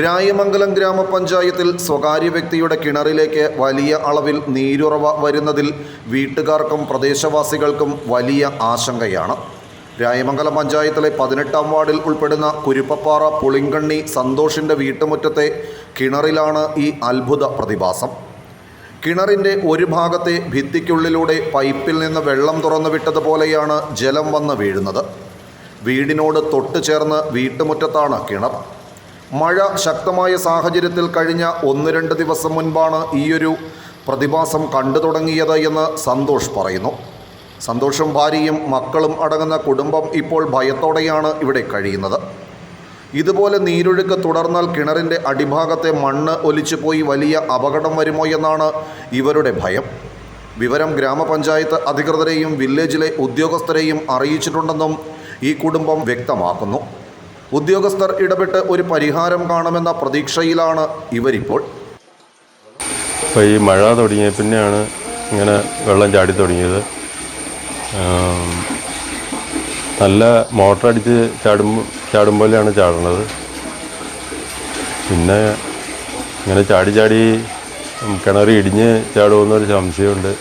രായമംഗലം ഗ്രാമപഞ്ചായത്തിൽ സ്വകാര്യ വ്യക്തിയുടെ കിണറിലേക്ക് വലിയ അളവിൽ നീരുറവ വരുന്നതിൽ വീട്ടുകാർക്കും പ്രദേശവാസികൾക്കും വലിയ ആശങ്കയാണ്. രായമംഗലം പഞ്ചായത്തിലെ പതിനെട്ടാം വാർഡിൽ ഉൾപ്പെടുന്ന കുരുപ്പപ്പാറ പുളിങ്കണ്ണി സന്തോഷിന്റെ വീട്ടുമുറ്റത്തെ കിണറിലാണ് ഈ അത്ഭുത പ്രതിഭാസം. കിണറിന്റെ ഒരു ഭാഗത്തെ ഭിത്തിക്കുള്ളിലൂടെ പൈപ്പിൽ നിന്ന് വെള്ളം തുറന്നു വിട്ടതുപോലെയാണ് ജലം വന്ന് വീഴുന്നത്. വീടിനോട് തൊട്ടു ചേർന്ന് വീട്ടുമുറ്റത്താണ് കിണർ. മഴ ശക്തമായ സാഹചര്യത്തിൽ കഴിഞ്ഞ ഒന്ന് രണ്ട് ദിവസം മുൻപാണ് ഈയൊരു പ്രതിഭാസം കണ്ടു തുടങ്ങിയത് എന്ന് സന്തോഷ് പറയുന്നു. സന്തോഷും ഭാര്യയും മക്കളും അടങ്ങുന്ന കുടുംബം ഇപ്പോൾ ഭയത്തോടെയാണ് ഇവിടെ കഴിയുന്നത്. ഇതുപോലെ നീരൊഴുക്ക് തുടർന്നാൽ കിണറിന്റെ അടിഭാഗത്തെ മണ്ണ് ഒലിച്ചു പോയി വലിയ അപകടം വരുമോ എന്നാണ് ഇവരുടെ ഭയം. വിവരം ഗ്രാമപഞ്ചായത്ത് അധികൃതരെയും വില്ലേജിലെ ഉദ്യോഗസ്ഥരെയും അറിയിച്ചിട്ടുണ്ടെന്നും ഈ കുടുംബം വ്യക്തമാക്കുന്നു. ഉദ്യോഗസ്ഥർ ഇടപെട്ട് ഒരു പരിഹാരം കാണുമെന്ന പ്രതീക്ഷയിലാണ് ഇവരിപ്പോൾ. ഇപ്പോൾ ഈ മഴ തുടങ്ങിയ പിന്നെയാണ് ഇങ്ങനെ വെള്ളം ചാടി തുടങ്ങിയത്. നല്ല മോട്ടർ അടിച്ച് ചാടും ചാടും പോലെയാണ് ചാടുന്നത്. പിന്നെ ഇങ്ങനെ ചാടി ചാടി കിണറി ഇടിഞ്ഞ് ചാടുമെന്നൊരു സംശയമുണ്ട്.